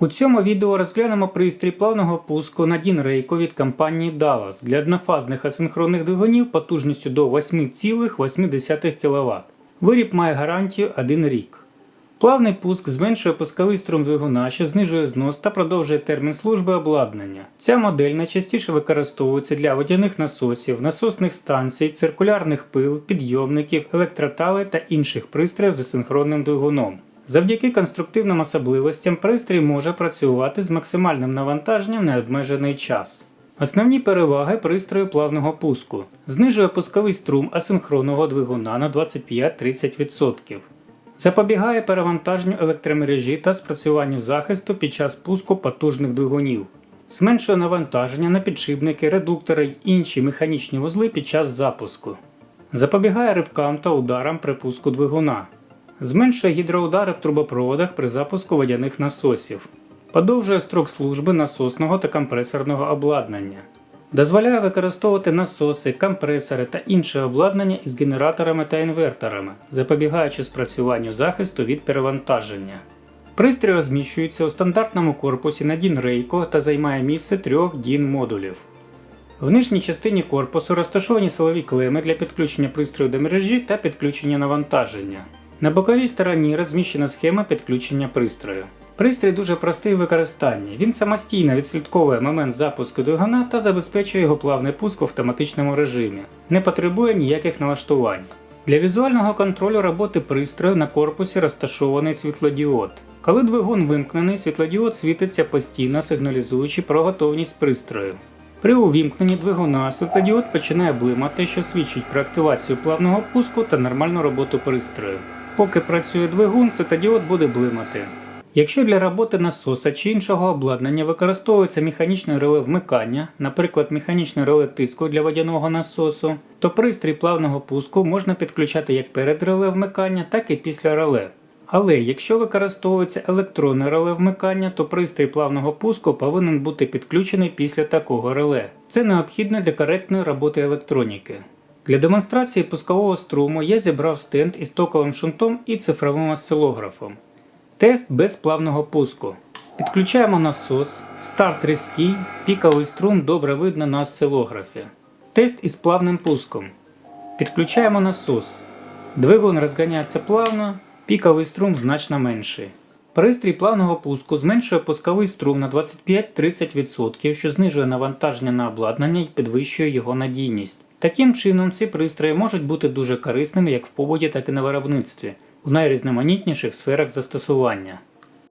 У цьому відео розглянемо пристрій плавного пуску Nadine Rayco від компанії Dallas для однофазних асинхронних двигунів потужністю до 8,8 кВт. Виріб має гарантію 1 рік. Плавний пуск зменшує пусковий струм двигуна, що знижує знос та продовжує термін служби обладнання. Ця модель найчастіше використовується для водяних насосів, насосних станцій, циркулярних пил, підйомників, електроталей та інших пристроїв з асинхронним двигуном. Завдяки конструктивним особливостям пристрій може працювати з максимальним навантаженням на обмежений час. Основні переваги пристрою плавного пуску знижує пусковий струм асинхронного двигуна на 25-30%. Запобігає перевантаженню електромережі та спрацюванню захисту під час пуску потужних двигунів. Зменшує навантаження на підшипники, редуктори й інші механічні вузли під час запуску. Запобігає ривкам та ударам при пуску двигуна. Зменшує гідроудари в трубопроводах при запуску водяних насосів. Подовжує строк служби насосного та компресорного обладнання. Дозволяє використовувати насоси, компресори та інше обладнання із генераторами та інверторами, запобігаючи спрацюванню захисту від перевантаження. Пристрій розміщується у стандартному корпусі Nadine Rayco та займає місце трьох DIN модулів. В нижній частині корпусу розташовані силові клеми для підключення пристрою до мережі та підключення навантаження. На боковій стороні розміщена схема підключення пристрою. Пристрій дуже простий в використанні. Він самостійно відслідковує момент запуску двигуна та забезпечує його плавний пуск в автоматичному режимі, не потребує ніяких налаштувань. Для візуального контролю роботи пристрою на корпусі розташований світлодіод. Коли двигун вимкнений, світлодіод світиться постійно, сигналізуючи про готовність пристрою. При увімкненні двигуна світлодіод починає блимати, що свідчить про активацію плавного пуску та нормальну роботу пристрою. Поки працює двигун, світлодіод буде блимати. Якщо для роботи насоса чи іншого обладнання використовується механічне реле вмикання, наприклад, механічне реле тиску для водяного насосу, то пристрій плавного пуску можна підключати як перед реле вмикання, так і після реле. Але якщо використовується електронне реле вмикання, то пристрій плавного пуску повинен бути підключений після такого реле. Це необхідно для коректної роботи електроніки. Для демонстрації пускового струму я зібрав стенд із токовим шунтом і цифровим осцилографом. Тест без плавного пуску. Підключаємо насос, старт різкий, піковий струм добре видно на осцилографі. Тест із плавним пуском. Підключаємо насос. Двигун розганяється плавно, піковий струм значно менший. Пристрій плавного пуску зменшує пусковий струм на 25-30%, що знижує навантаження на обладнання і підвищує його надійність. Таким чином, ці пристрої можуть бути дуже корисними як в побуті, так і на виробництві, у найрізноманітніших сферах застосування.